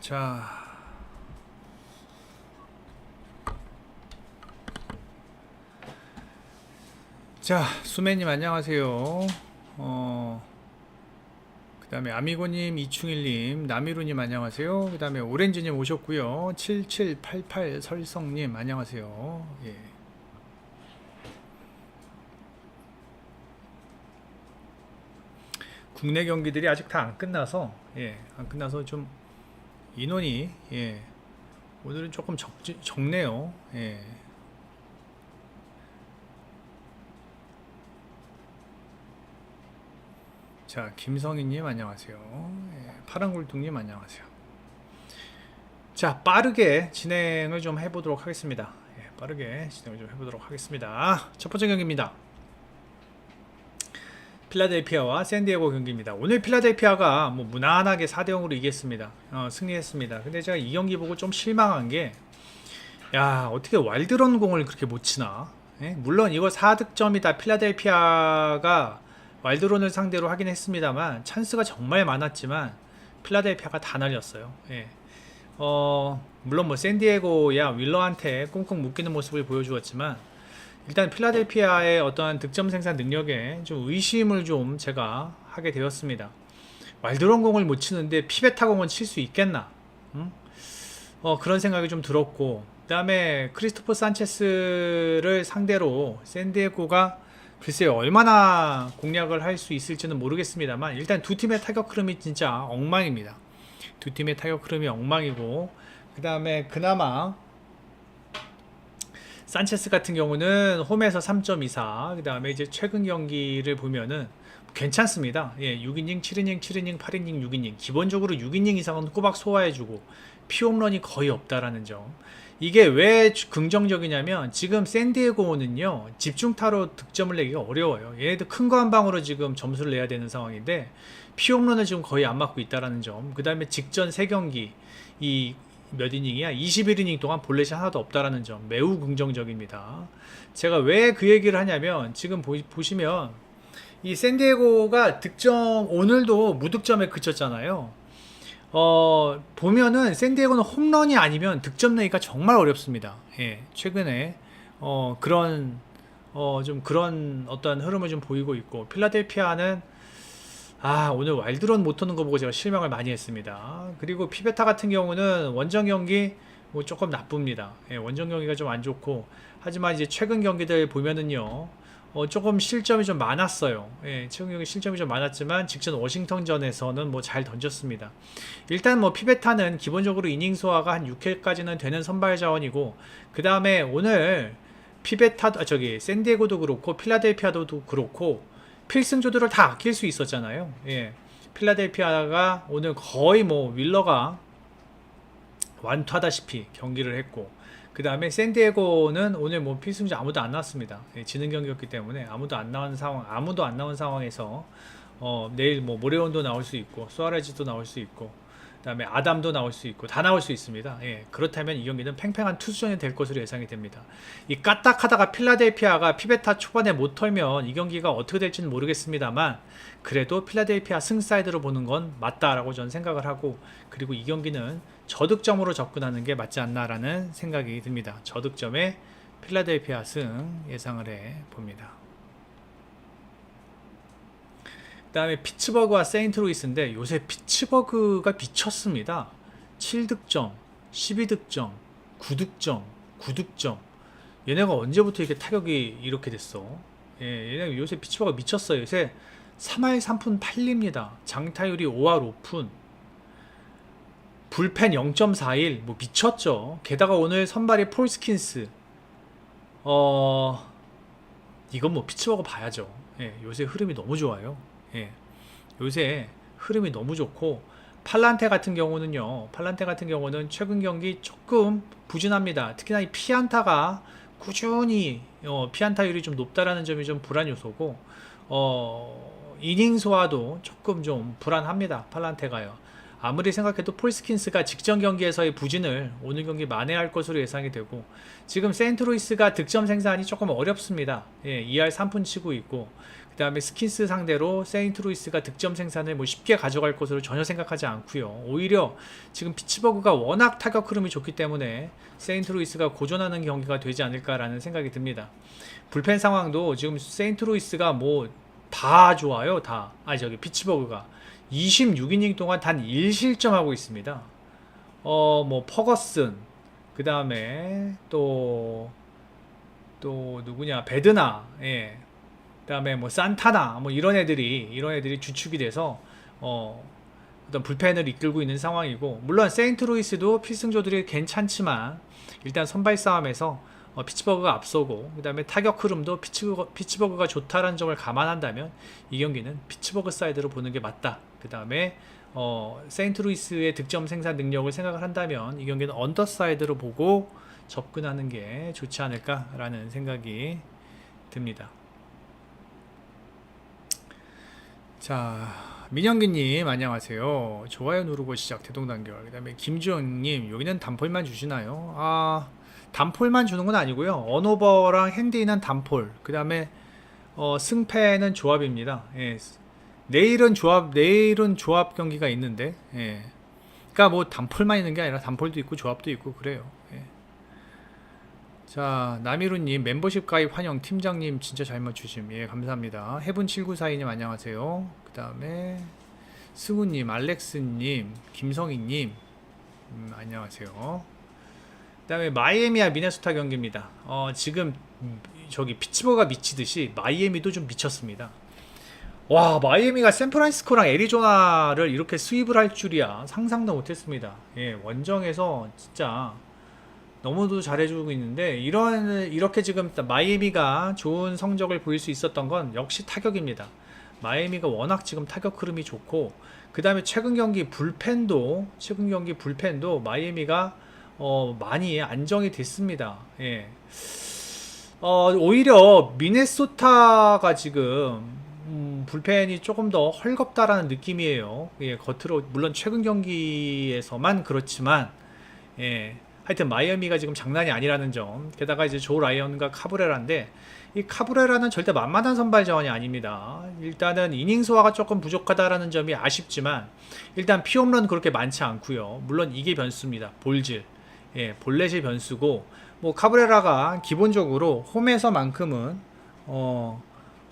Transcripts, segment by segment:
자. 자, 수매님 안녕하세요. 어, 그 다음에 아미고님, 이충일님, 나미루님 안녕하세요. 그 다음에 오렌지님 오셨고요. 7788 설성님 안녕하세요. 예. 국내 경기들이 아직 다 안 끝나서, 예, 안 끝나서 좀 인원이, 예, 오늘은 조금 적, 적네요. 예. 자, 김성희님 안녕하세요. 예, 파란굴뚱님 안녕하세요. 자, 빠르게 진행을 좀 해보도록 하겠습니다. 예, 빠르게 진행을 좀 해보도록 하겠습니다. 첫 번째 경기입니다. 필라델피아와 샌디에고 경기입니다. 오늘 필라델피아가 뭐 무난하게 4대 0으로 이겼습니다. 어, 승리했습니다. 근데 제가 이 경기 보고 좀 실망한 게, 야, 어떻게 와일드런 공을 그렇게 못 치나? 예? 물론 이거 4득점이다. 필라델피아가 와일드론을 상대로 하긴 했습니다만 찬스가 정말 많았지만 필라델피아가 다 날렸어요. 예. 어, 물론 뭐 샌디에고야 윌러한테 꽁꽁 묶이는 모습을 보여주었지만 일단 필라델피아의 어떠한 득점 생산 능력에 좀 의심을 좀 제가 하게 되었습니다. 와일드론 공을 못 치는데 피베타 공은 칠 수 있겠나? 응? 어, 그런 생각이 좀 들었고 그다음에 크리스토퍼 산체스를 상대로 샌디에고가 글쎄요 얼마나 공략을 할 수 있을지는 모르겠습니다만 일단 두 팀의 타격 흐름이 진짜 엉망입니다. 두 팀의 타격 흐름이 엉망이고 그 다음에 그나마 산체스 같은 경우는 홈에서 3.24, 그 다음에 이제 최근 경기를 보면은 괜찮습니다. 예, 6이닝, 7이닝, 7이닝, 8이닝, 6이닝. 기본적으로 6이닝 이상은 꼬박 소화해주고 피홈런이 거의 없다라는 점. 이게 왜 주- 긍정적이냐면 지금 샌디에고는요 집중타로 득점을 내기가 어려워요. 얘네들 큰 거 한 방으로 지금 점수를 내야 되는 상황인데 피홈런을 지금 거의 안 맞고 있다라는 점. 그 다음에 직전 세 경기 이 몇 이닝이야? 21이닝 동안 볼넷이 하나도 없다라는 점 매우 긍정적입니다. 제가 왜 그 얘기를 하냐면 지금 보, 보시면 이 샌디에고가 득점 오늘도 무득점에 그쳤잖아요. 어 보면은 샌디에고는 홈런이 아니면 득점 내기가 정말 어렵습니다. 예, 최근에 어 그런 어 좀 그런 어떤 흐름을 좀 보이고 있고 필라델피아는 아 오늘 와일드런 못 하는 거 보고 제가 실망을 많이 했습니다. 그리고 피베타 같은 경우는 원정 경기 뭐 조금 나쁩니다. 예, 원정 경기가 좀 안 좋고 하지만 이제 최근 경기들 보면은요. 어, 조금 실점이 좀 많았어요. 예, 경기 실점이 좀 많았지만 직전 워싱턴전에서는 뭐 잘 던졌습니다. 일단 뭐 피베타는 기본적으로 이닝 소화가 한 6회까지는 되는 선발 자원이고 그 다음에 오늘 피베타 아, 저기 샌디에고도 그렇고 필라델피아도 그렇고 필승 조들을 다 아낄 수 있었잖아요. 예. 필라델피아가 오늘 거의 뭐 윌러가 완투하다시피 경기를 했고 그 다음에 샌디에고는 오늘 뭐 필승조 아무도 안 나왔습니다. 예, 지는 경기였기 때문에 아무도 안 나온 상황 아무도 안 나온 상황에서 어, 내일 뭐 모레온도 나올 수 있고 수아레즈도 나올 수 있고 그다음에 아담도 나올 수 있고 다 나올 수 있습니다. 예, 그렇다면 이 경기는 팽팽한 투수전이 될 것으로 예상이 됩니다. 이 까딱하다가 필라델피아가 피베타 초반에 못 털면 이 경기가 어떻게 될지는 모르겠습니다만 그래도 필라델피아 승사이드로 보는 건 맞다라고 저는 생각을 하고 그리고 이 경기는 저득점으로 접근하는 게 맞지 않나라는 생각이 듭니다. 저득점에 필라델피아 승 예상을 해 봅니다. 그 다음에 피츠버그와 세인트루이스인데 요새 피츠버그가 미쳤습니다. 7득점, 12득점, 9득점, 9득점. 얘네가 언제부터 이렇게 타격이 이렇게 됐어? 예, 얘네 요새 피츠버그가 미쳤어요. 요새 3할 3푼 8리입니다. 장타율이 5할 5푼. 불펜 0.41. 뭐 미쳤죠. 게다가 오늘 선발이 폴스킨스. 어 이건 뭐 피츠버그 봐야죠. 예, 요새 흐름이 너무 좋아요. 예. 요새 흐름이 너무 좋고 팔란테 같은 경우는요. 팔란테 같은 경우는 최근 경기 조금 부진합니다. 특히나 이 피안타가 꾸준히 어, 피안타율이 좀 높다라는 점이 좀 불안 요소고 어, 이닝 소화도 조금 좀 불안합니다. 팔란테가요. 아무리 생각해도 폴스킨스가 직전 경기에서의 부진을 오늘 경기 만회할 것으로 예상이 되고 지금 세인트로이스가 득점 생산이 조금 어렵습니다. 예, 2할 3푼 치고 있고 그 다음에 스킨스 상대로 세인트로이스가 득점 생산을 뭐 쉽게 가져갈 것으로 전혀 생각하지 않고요. 오히려 지금 피츠버그가 워낙 타격 흐름이 좋기 때문에 세인트로이스가 고전하는 경기가 되지 않을까라는 생각이 듭니다. 불펜 상황도 지금 세인트로이스가 뭐 다 좋아요, 다. 아 저기 피츠버그가 26이닝 동안 단 1실점하고 있습니다. 어, 뭐 퍼거슨 그 다음에 또또 누구냐 베드나 예 그다음에 뭐 산타나 뭐 이런 애들이 이런 애들이 주축이 돼서 어 어떤 불펜을 이끌고 있는 상황이고 물론 세인트루이스도 필승조들이 괜찮지만 일단 선발 싸움에서 어, 피츠버그가 앞서고 그다음에 타격 흐름도 피츠버그, 피츠버그가 좋다라는 점을 감안한다면 이 경기는 피츠버그 사이드로 보는 게 맞다. 그다음에 어, 세인트루이스의 득점 생산 능력을 생각을 한다면 이 경기는 언더 사이드로 보고 접근하는 게 좋지 않을까라는 생각이 듭니다. 자, 민영기님 안녕하세요. 좋아요 누르고 시작 대동단결. 그다음에 김주영님 여기는 단폴만 주시나요? 아 단폴만 주는 건 아니고요. 언오버랑 핸디는 단폴. 그다음에 어, 승패는 조합입니다. 예. 내일은 조합 내일은 조합 경기가 있는데, 예. 그러니까 뭐 단폴만 있는 게 아니라 단폴도 있고 조합도 있고 그래요. 예. 자, 나미루님 멤버십 가입 환영 팀장님 진짜 잘 맞추심. 예, 감사합니다. 해분 7942님 안녕하세요. 그 다음에 승우님, 알렉스님, 김성희님 음, 안녕하세요. 그 다음에 마이애미와 미네소타 경기입니다. 어, 지금 음, 저기 피츠버가 미치듯이 마이애미도 좀 미쳤습니다. 와 마이애미가 샌프란시스코랑 애리조나를 이렇게 수입을 할 줄이야 상상도 못했습니다. 예 원정에서 진짜 너무도 잘해주고 있는데 이런 이렇게 지금 마이애미가 좋은 성적을 보일 수 있었던 건 역시 타격입니다. 마이애미가 워낙 지금 타격 흐름이 좋고 그 다음에 최근 경기 불펜도 최근 경기 불펜도 마이애미가 어, 많이 안정이 됐습니다. 예. 어, 오히려 미네소타가 지금 음, 불펜이 조금 더 헐겁다라는 느낌이에요. 예, 겉으로 물론 최근 경기에서만 그렇지만 예, 하여튼 마이애미가 지금 장난이 아니라는 점. 게다가 이제 조 라이언과 카브레라인데 이 카브레라는 절대 만만한 선발 자원이 아닙니다. 일단은 이닝 소화가 조금 부족하다라는 점이 아쉽지만 일단 피홈런 그렇게 많지 않고요. 물론 이게 변수입니다. 볼질. 예, 볼넷이 변수고 뭐 카브레라가 기본적으로 홈에서만큼은 어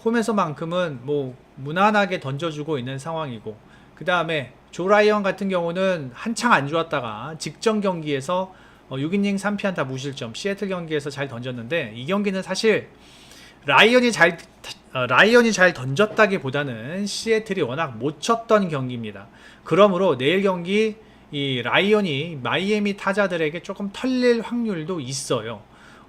홈에서만큼은 뭐 무난하게 던져주고 있는 상황이고 그 다음에 조 라이언 같은 경우는 한창 안 좋았다가 직전 경기에서 어, 6이닝 3피안타 무실점 시애틀 경기에서 잘 던졌는데 이 경기는 사실 라이언이 잘 어, 라이언이 잘 던졌다기보다는 시애틀이 워낙 못 쳤던 경기입니다. 그러므로 내일 경기 이 라이언이 마이애미 타자들에게 조금 털릴 확률도 있어요.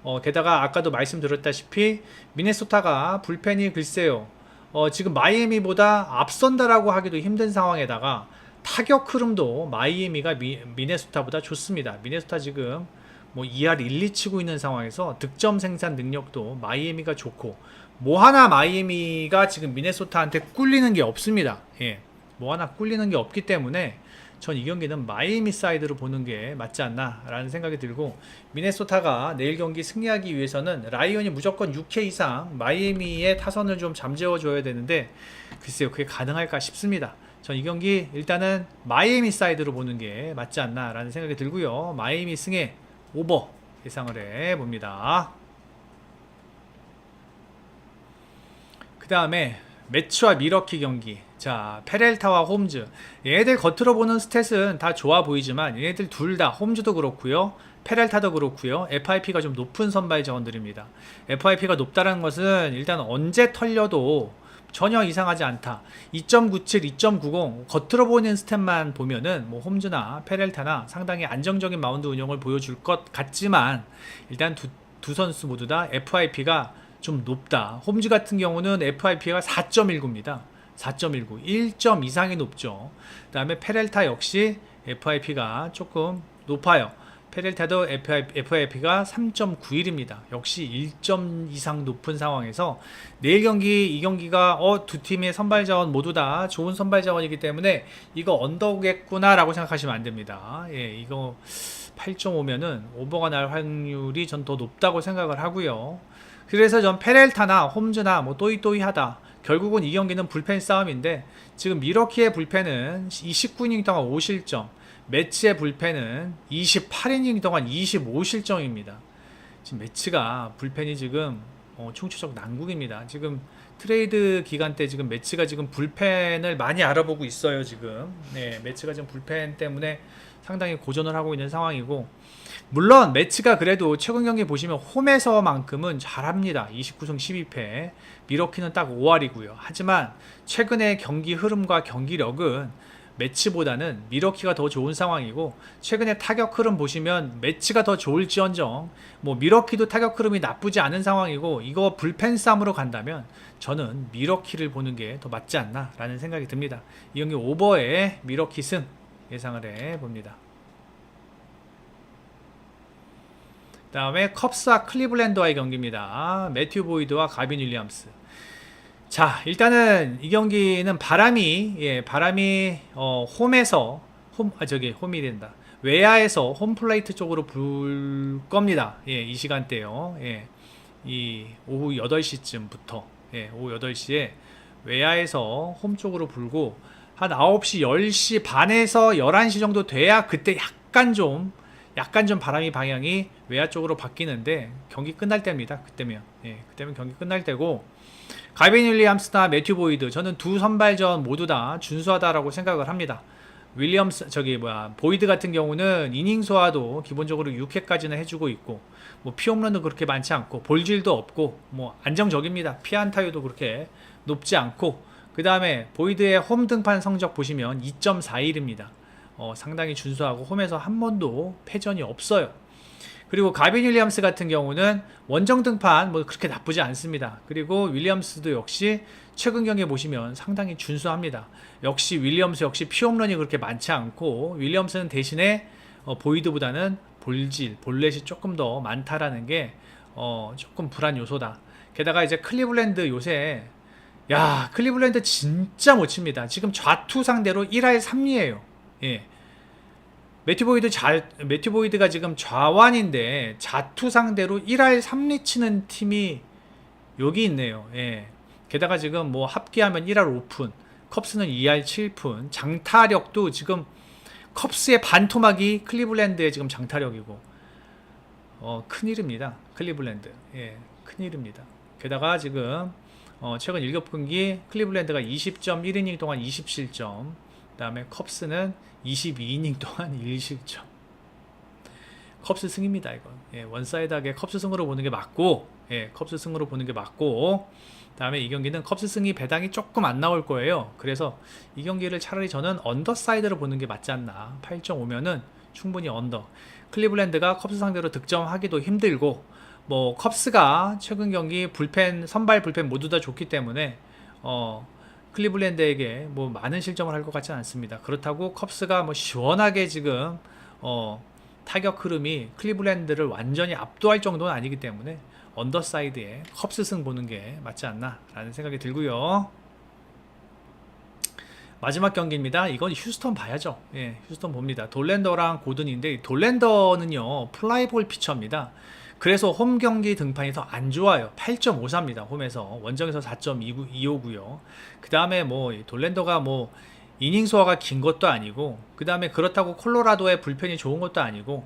어, 게다가 아까도 말씀드렸다시피 미네소타가 불펜이 글쎄요. 어, 지금 마이애미보다 앞선다라고 하기도 힘든 상황에다가 타격 흐름도 마이애미가 미, 미네소타보다 좋습니다. 미네소타 지금 뭐 2할 1, 2 치고 있는 상황에서 득점 생산 능력도 마이애미가 좋고 뭐 하나 마이애미가 지금 미네소타한테 꿀리는 게 없습니다. 예. 뭐 하나 꿀리는 게 없기 때문에 전 이 경기는 마이애미 사이드로 보는 게 맞지 않나라는 생각이 들고 미네소타가 내일 경기 승리하기 위해서는 라이언이 무조건 6회 이상 마이애미의 타선을 좀 잠재워 줘야 되는데 글쎄요 그게 가능할까 싶습니다. 전 이 경기 일단은 마이애미 사이드로 보는 게 맞지 않나라는 생각이 들고요. 마이애미 승에 오버 예상을 해 봅니다. 그 다음에 매치와 미러키 경기. 자, 페렐타와 홈즈. 얘네들 겉으로 보는 스탯은 다 좋아 보이지만 얘네들 둘 다 홈즈도 그렇고요. 페렐타도 그렇고요. FIP가 좀 높은 선발 자원들입니다. FIP가 높다는 것은 일단 언제 털려도 전혀 이상하지 않다. 2.97, 2.90 겉으로 보는 스탯만 보면은 뭐 홈즈나 페렐타나 상당히 안정적인 마운드 운영을 보여줄 것 같지만 일단 두, 두 선수 모두 다 FIP가 좀 높다. 홈즈 같은 경우는 FIP가 4.19입니다. 4.19, 1점 이상이 높죠. 그 다음에 페렐타 역시 FIP가 조금 높아요. 페델타도 FIP가 3.91입니다. 역시 1점 이상 높은 상황에서 내일 경기 이 경기가 어, 두 팀의 선발 자원 모두 다 좋은 선발 자원이기 때문에 이거 언더겠구나라고 생각하시면 안 됩니다. 예, 이거 8.5면은 오버가 날 확률이 전 더 높다고 생각을 하고요. 그래서 전 페렐타나 홈즈나 뭐 또이또이하다. 결국은 이 경기는 불펜 싸움인데 지금 미러키의 불펜은 29이닝 동안 5실점, 매치의 불펜은 28이닝 동안 25실점입니다. 지금 매치가 불펜이 지금 어, 총체적 난국입니다. 지금 트레이드 기간 때 지금 매치가 지금 불펜을 많이 알아보고 있어요. 지금 네, 매치가 지금 불펜 때문에 상당히 고전을 하고 있는 상황이고 물론 매치가 그래도 최근 경기 보시면 홈에서만큼은 잘합니다. 29승 12패. 미러키는 딱 5할이고요. 하지만 최근의 경기 흐름과 경기력은 매치보다는 미러키가 더 좋은 상황이고 최근에 타격 흐름 보시면 매치가 더 좋을지언정 뭐 미러키도 타격 흐름이 나쁘지 않은 상황이고 이거 불펜 싸움으로 간다면 저는 미러키를 보는 게 더 맞지 않나라는 생각이 듭니다. 이 경기 오버에 미러키 승 예상을 해 봅니다. 다음에 컵스와 클리블랜드와의 경기입니다. 매튜 보이드와 가빈 윌리엄스. 자, 일단은 이 경기는 바람이 예, 바람이 어, 홈에서 홈 아, 저기 홈이 된다. 외야에서 홈 플레이트 쪽으로 불 겁니다. 예, 이 시간대요. 예. 이 오후 8시쯤부터 예, 오후 8시에 외야에서 홈 쪽으로 불고 한 9시, 10시 반에서 11시 정도 돼야 그때 약간 좀 약간 좀 바람이 방향이 외야 쪽으로 바뀌는데 경기 끝날 때입니다. 그때면 예, 그때면 경기 끝날 때고 가빈 윌리엄스나 매튜 보이드 저는 두 선발전 모두 다 준수하다라고 생각을 합니다. 윌리엄스 저기 뭐야 보이드 같은 경우는 이닝 소화도 기본적으로 6회까지는 해주고 있고 뭐 피홈런도 그렇게 많지 않고 볼질도 없고 뭐 안정적입니다. 피안 타율도 그렇게 높지 않고 그 다음에 보이드의 홈 등판 성적 보시면 2.41입니다. 어, 상당히 준수하고 홈에서 한 번도 패전이 없어요. 그리고 가빈 윌리엄스 같은 경우는 원정 등판 뭐 그렇게 나쁘지 않습니다. 그리고 윌리엄스도 역시 최근 경기 보시면 상당히 준수합니다. 역시 윌리엄스 역시 피홈런이 그렇게 많지 않고 윌리엄스는 대신에 어, 보이드보다는 볼질, 볼넷이 조금 더 많다라는 게 어, 조금 불안 요소다. 게다가 이제 클리블랜드 요새 야 클리블랜드 진짜 못 칩니다. 지금 좌투 상대로 1할 3리예요. 예. 매튜 보이드 잘 매튜 보이드가 지금 좌완인데 자투 상대로 1할 3리 치는 팀이 여기 있네요. 예. 게다가 지금 뭐 합계하면 1할 5푼, 컵스는 2할 7푼, 장타력도 지금 컵스의 반토막이 클리블랜드의 지금 장타력이고 어, 큰일입니다. 클리블랜드. 예. 큰일입니다. 게다가 지금 어, 최근 7경기 클리블랜드가 20.1이닝 동안 20실점 그 다음에 컵스는 22이닝 동안 1실점. 컵스 승입니다, 이건. 예, 원사이드하게 컵스 승으로 보는 게 맞고, 예, 컵스 승으로 보는 게 맞고, 다음에 이 경기는 컵스 승이 배당이 조금 안 나올 거예요. 그래서 이 경기를 차라리 저는 언더사이드로 보는 게 맞지 않나. 8.5면은 충분히 언더. 클리블랜드가 컵스 상대로 득점하기도 힘들고, 뭐 컵스가 최근 경기 불펜 선발 불펜 모두 다 좋기 때문에 어 클리블랜드에게 뭐 많은 실점을 할 것 같지는 않습니다. 그렇다고 컵스가 뭐 시원하게 지금 어, 타격 흐름이 클리블랜드를 완전히 압도할 정도는 아니기 때문에 언더사이드에 컵스 승 보는 게 맞지 않나라는 생각이 들고요. 마지막 경기입니다. 이건 휴스턴 봐야죠. 예, 휴스턴 봅니다. 돌랜더랑 고든인데 돌랜더는요 플라이볼 피처입니다. 그래서 홈 경기 등판이 더 안 좋아요. 8.54입니다. 홈에서 원정에서 4.25고요. 그 다음에 뭐 돌랜더가 뭐 이닝 소화가 긴 것도 아니고 그 다음에 그렇다고 콜로라도의 불펜이 좋은 것도 아니고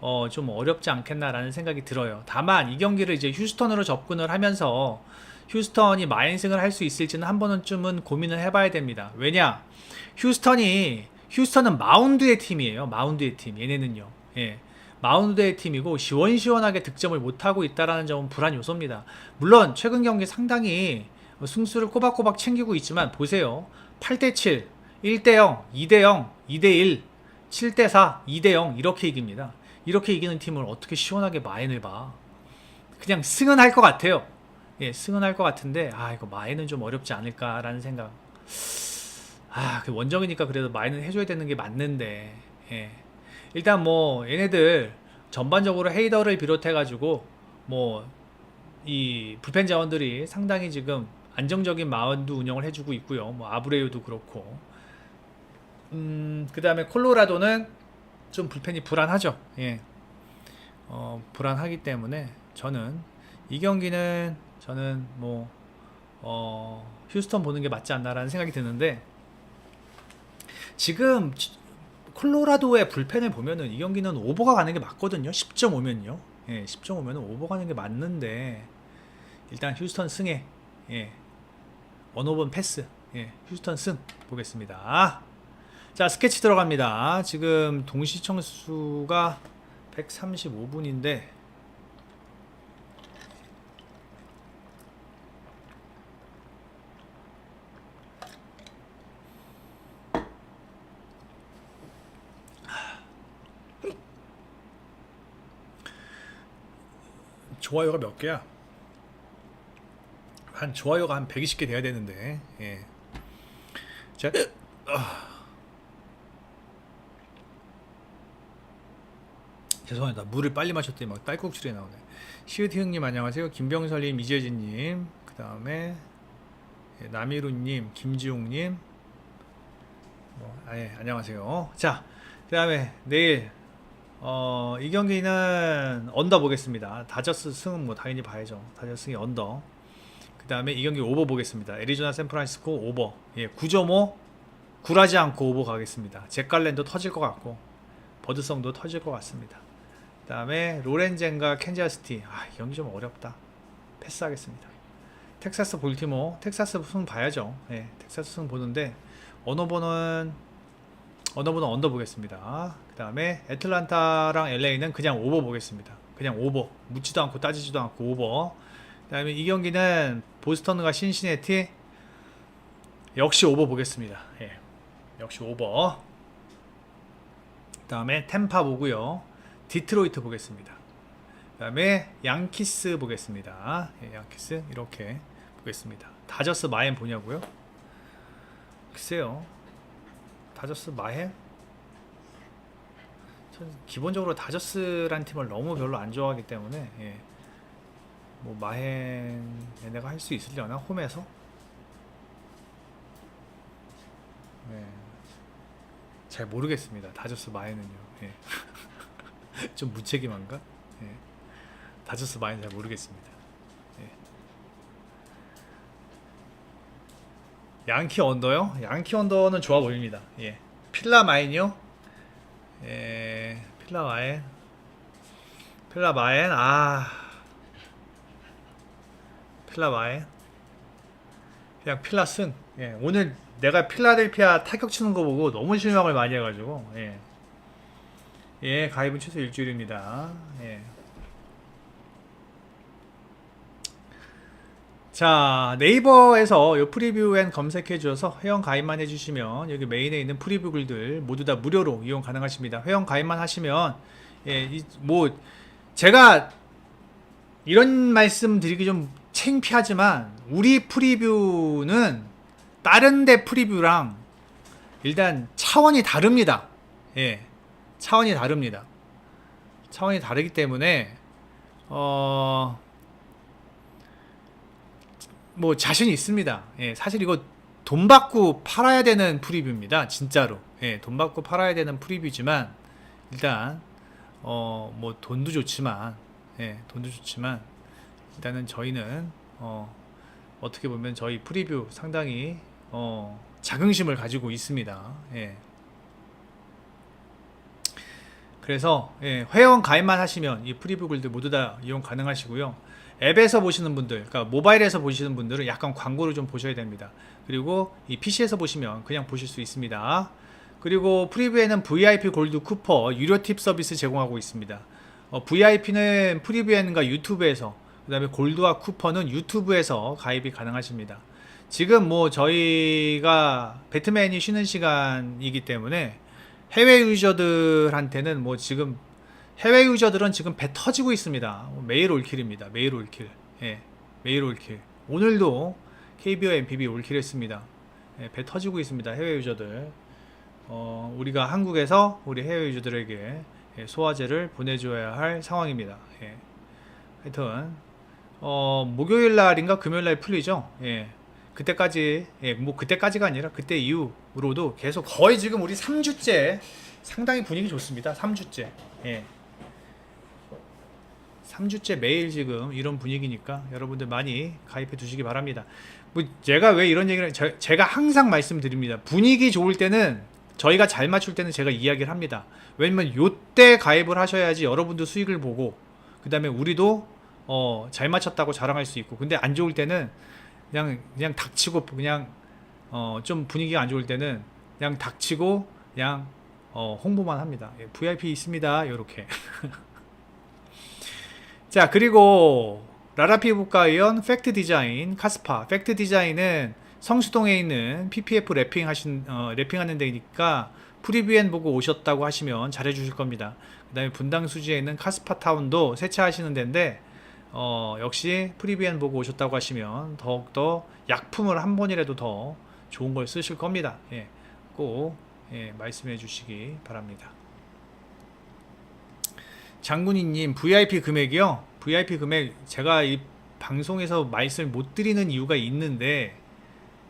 어 좀 어렵지 않겠나라는 생각이 들어요. 다만 이 경기를 이제 휴스턴으로 접근을 하면서 휴스턴이 마인승을 할 수 있을지는 한 번쯤은 고민을 해봐야 됩니다. 왜냐 휴스턴이 휴스턴은 마운드의 팀이에요. 마운드의 팀 얘네는요. 예. 마운드의 팀이고 시원시원하게 득점을 못하고 있다는 점은 불안 요소입니다. 물론 최근 경기 상당히 승수를 꼬박꼬박 챙기고 있지만 보세요. 8대7, 1대0, 2대0, 2대1, 7대4, 2대0 이렇게 이깁니다. 이렇게 이기는 팀을 어떻게 시원하게 마인을 봐. 그냥 승은 할 것 같아요. 예, 승은 할 것 같은데 아 이거 마인은 좀 어렵지 않을까라는 생각. 아, 그 원정이니까 그래도 마인은 해줘야 되는 게 맞는데. 예. 일단 뭐 얘네들 전반적으로 헤이더를 비롯해 가지고 뭐 이 불펜 자원들이 상당히 지금 안정적인 마운드 운영을 해주고 있고요. 뭐 아브레유도 그렇고, 음 그 다음에 콜로라도는 좀 불펜이 불안하죠. 예, 어 불안하기 때문에 저는 이 경기는 저는 뭐 어, 휴스턴 보는 게 맞지 않나라는 생각이 드는데 지금 지- 콜로라도의 불펜을 보면은 이 경기는 오버가 가는 게 맞거든요. 10.5면요. 예, 10.5면은 오버 가는 게 맞는데 일단 휴스턴 승에 예. 원오번 패스. 예, 휴스턴 승 보겠습니다. 자, 스케치 들어갑니다. 지금 동시 청수가 135분인데 좋아요가 몇 개야? 한 좋아요가 한 120개 돼야 되는데. 예. 자, 아. 죄송합니다. 물을 빨리 마셨더니 막 딸꾹질이 나오네. 시우티 형님 안녕하세요. 김병설님, 이재진님, 그 다음에 남이루님, 김지웅님, 뭐, 아, 예, 안녕하세요. 자, 그 다음에 내일 어, 이 경기는 언더 보겠습니다. 다저스 승은 뭐 당연히 봐야죠. 다저스 승이 언더. 그 다음에 이 경기 오버 보겠습니다. 애리조나 샌프란시스코 오버. 예, 9.5 굴하지 않고 오버 가겠습니다. 잭갈랜도 터질 것 같고 버드성도 터질 것 같습니다. 그 다음에 로렌젠과 캔자스티. 아, 이 경기 좀 어렵다. 패스하겠습니다. 텍사스 볼티모. 텍사스 승 봐야죠. 예, 텍사스 승 보는데 언어보는 언어보는 언더 보겠습니다. 그 다음에 애틀란타랑 LA는 그냥 오버 보겠습니다. 그냥 오버. 묻지도 않고 따지지도 않고 오버. 그 다음에 이 경기는 보스턴과 신시내티 역시 오버 보겠습니다. 예. 역시 오버. 그 다음에 템파 보고요. 디트로이트 보겠습니다. 그 다음에 양키스 보겠습니다. 예, 양키스 이렇게 보겠습니다. 다저스 마엔 보냐고요? 글쎄요. 다저스 마헨? 전 기본적으로 다저스란 팀을 너무 별로 안 좋아하기 때문에 예. 뭐 마헨 얘네가 할 수 있으려나 홈에서? 네. 잘 모르겠습니다. 다저스 마헨은요. 예. 좀 무책임한가? 예. 다저스 마헨 잘 모르겠습니다. 양키 언더요? 양키 언더는 좋아 보입니다. 예. 필라 마인이요? 예. 필라 마인. 필라 마인. 아. 필라 마인. 그냥 필라 승. 예. 오늘 내가 필라델피아 타격 치는 거 보고 너무 실망을 많이 해가지고. 예. 예. 가입은 최소 일주일입니다. 예. 자 네이버에서 요 프리뷰엔 검색해 주셔서 회원 가입만 해주시면 여기 메인에 있는 프리뷰 글들 모두 다 무료로 이용 가능하십니다. 회원 가입만 하시면 예, 이, 뭐 제가 이런 말씀 드리기 좀 창피하지만 우리 프리뷰는 다른 데 프리뷰랑 일단 차원이 다릅니다. 예, 차원이 다릅니다. 차원이 다르기 때문에 어. 뭐 자신이 있습니다. 예, 사실 이거 돈 받고 팔아야 되는 프리뷰입니다. 진짜로. 예, 돈 받고 팔아야 되는 프리뷰지만 일단 어 뭐 돈도 좋지만 예, 돈도 좋지만 일단은 저희는 어 어떻게 보면 저희 프리뷰 상당히 어 자긍심을 가지고 있습니다. 예. 그래서 예, 회원 가입만 하시면 이 프리뷰 글들 모두 다 이용 가능하시고요. 앱에서 보시는 분들, 그러니까 모바일에서 보시는 분들은 약간 광고를 좀 보셔야 됩니다. 그리고 이 PC에서 보시면 그냥 보실 수 있습니다. 그리고 프리뷰에는 VIP 골드 쿠퍼 유료 팁 서비스 제공하고 있습니다. 어, VIP는 프리뷰엔과 유튜브에서, 그 다음에 골드와 쿠퍼는 유튜브에서 가입이 가능하십니다. 지금 뭐 저희가 배트맨이 쉬는 시간이기 때문에 해외 유저들한테는 뭐 지금 해외 유저들은 지금 배 터지고 있습니다. 매일 올킬입니다. 매일 올킬. 예, 매일 올킬. 오늘도 KBO MPB 올킬했습니다. 예, 배 터지고 있습니다. 해외 유저들. 어, 우리가 한국에서 우리 해외 유저들에게 예, 소화제를 보내줘야 할 상황입니다. 예. 하여튼 어, 목요일 날인가 금요일 날 풀리죠. 예. 그때까지 예, 뭐 그때까지가 아니라 그때 이후로도 계속 거의 지금 우리 3주째 상당히 분위기 좋습니다. 3주째. 예. 3주째 매일 지금 이런 분위기니까 여러분들 많이 가입해 두시기 바랍니다. 뭐 제가 왜 이런 얘기를 제, 제가 항상 말씀드립니다. 분위기 좋을 때는 저희가 잘 맞출 때는 제가 이야기를 합니다. 왜냐면 요때 가입을 하셔야지 여러분도 수익을 보고 그다음에 우리도 어, 잘 맞췄다고 자랑할 수 있고 근데 안 좋을 때는 그냥 그냥 닥치고 그냥 어, 좀 분위기가 안 좋을 때는 그냥 닥치고 그냥 어, 홍보만 합니다. 예, VIP 있습니다. 요렇게. 자, 그리고 라라피 국가위원 팩트 디자인 카스파. 팩트 디자인은 성수동에 있는 PPF 랩핑 하신 어, 랩핑하는 데니까 프리뷰엔 보고 오셨다고 하시면 잘해 주실 겁니다. 그다음에 분당 수지에 있는 카스파 타운도 세차하시는 데인데 어, 역시 프리뷰엔 보고 오셨다고 하시면 더욱더 약품을 한 번이라도 더 좋은 걸 쓰실 겁니다. 예. 꼭 예, 말씀해 주시기 바랍니다. 장군이님 VIP 금액이요? VIP 금액 제가 이 방송에서 말씀을 못 드리는 이유가 있는데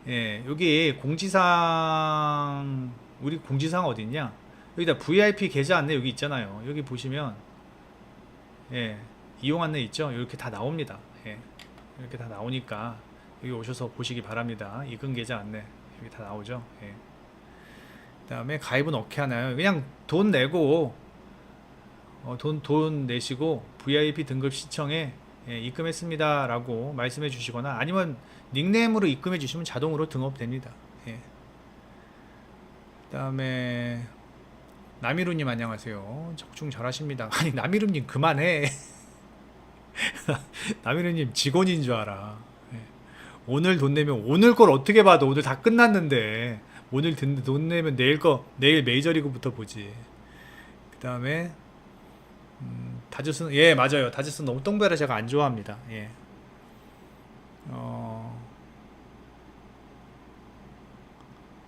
예, 여기 공지사항 우리 공지사항 어딨냐? 여기다 VIP 계좌 안내 여기 있잖아요. 여기 보시면 예, 이용 안내 있죠? 이렇게 다 나옵니다. 예, 이렇게 다 나오니까 여기 오셔서 보시기 바랍니다. 이근 계좌 안내 여기 다 나오죠? 예. 그 다음에 가입은 어떻게 하나요? 그냥 돈 내고 어, 돈, 돈 내시고 VIP 등급 시청에 예, 입금했습니다 라고 말씀해 주시거나 아니면 닉네임으로 입금해 주시면 자동으로 등업됩니다. 예. 그 다음에 나미루님 안녕하세요. 적중 잘하십니다. 아니 나미루님 그만해. 나미루님 직원인 줄 알아. 예. 오늘 돈 내면 오늘 걸 어떻게 봐도 오늘 다 끝났는데 오늘 든- 돈 내면 내일 거 내일 메이저리그부터 보지. 그 다음에 음, 다저스는 예 맞아요. 다저스 너무 똥배라 제가 안 좋아합니다. 예. 어.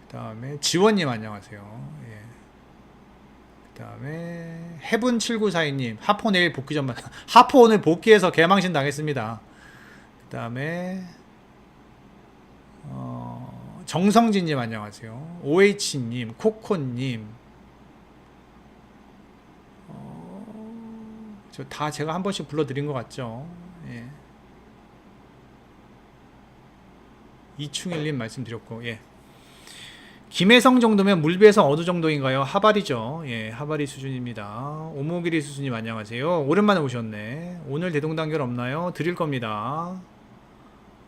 그다음에 지원님 안녕하세요. 예. 그다음에 해분 7942님 하포 내일 복귀 전만 하포 오늘 복귀해서 개망신 당했습니다. 그다음에 어, 정성진님 안녕하세요. OH님 코코님 저 다 제가 한 번씩 불러드린 것 같죠. 예. 이충일님 말씀드렸고, 예. 김혜성 정도면 물배성 어느 정도인가요? 하발이죠. 예, 하발이 수준입니다. 오모기리 수준님 안녕하세요. 오랜만에 오셨네. 오늘 대동단결 없나요? 드릴 겁니다.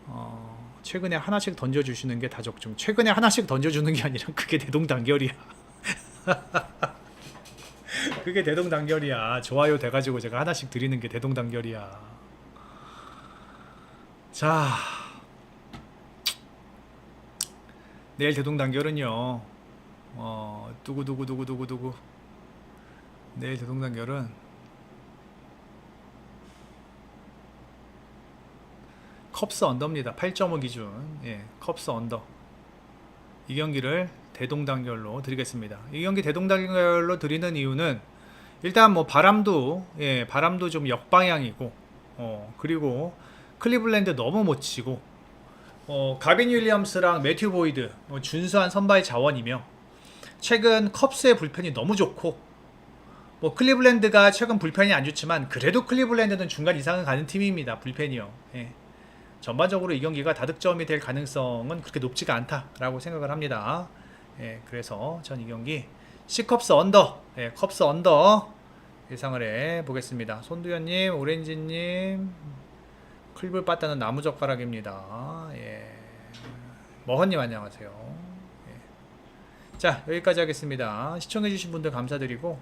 어, 최근에 하나씩 던져주시는 게 다적중. 최근에 하나씩 던져주는 게 아니라 그게 대동단결이야. 그게 대동단결이야. 좋아요 돼가지고 제가 하나씩 드리는 게 대동단결이야. 자, 내일 대동단결은요. 어, 누구. 내일 대동단결은 컵스 언더입니다. 8.5 기준. 예, 컵스 언더. 이 경기를 대동단결로 드리겠습니다. 이 경기 대동단결로 드리는 이유는 일단 뭐 바람도 예 바람도 좀 역방향이고 어 그리고 클리블랜드 너무 못 치고 어 가빈 윌리엄스랑 매튜 보이드 뭐 준수한 선발 자원이며 최근 컵스의 불펜이 너무 좋고 뭐 클리블랜드가 최근 불펜이 안 좋지만 그래도 클리블랜드는 중간 이상은 가는 팀입니다 불펜이요. 예. 전반적으로 이 경기가 다득점이 될 가능성은 그렇게 높지가 않다라고 생각을 합니다. 예, 그래서 전 이 경기 C컵스 언더, 예, 컵스 언더 예상을 해 보겠습니다. 손두현님, 오렌지님, 클불 빠따는 나무젓가락입니다. 예, 머헌님 안녕하세요. 예. 자 여기까지 하겠습니다. 시청해주신 분들 감사드리고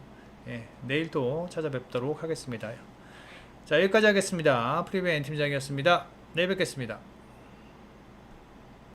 예, 내일 또 찾아뵙도록 하겠습니다. 자 여기까지 하겠습니다. 프리베인 팀장이었습니다. 내일 뵙겠습니다.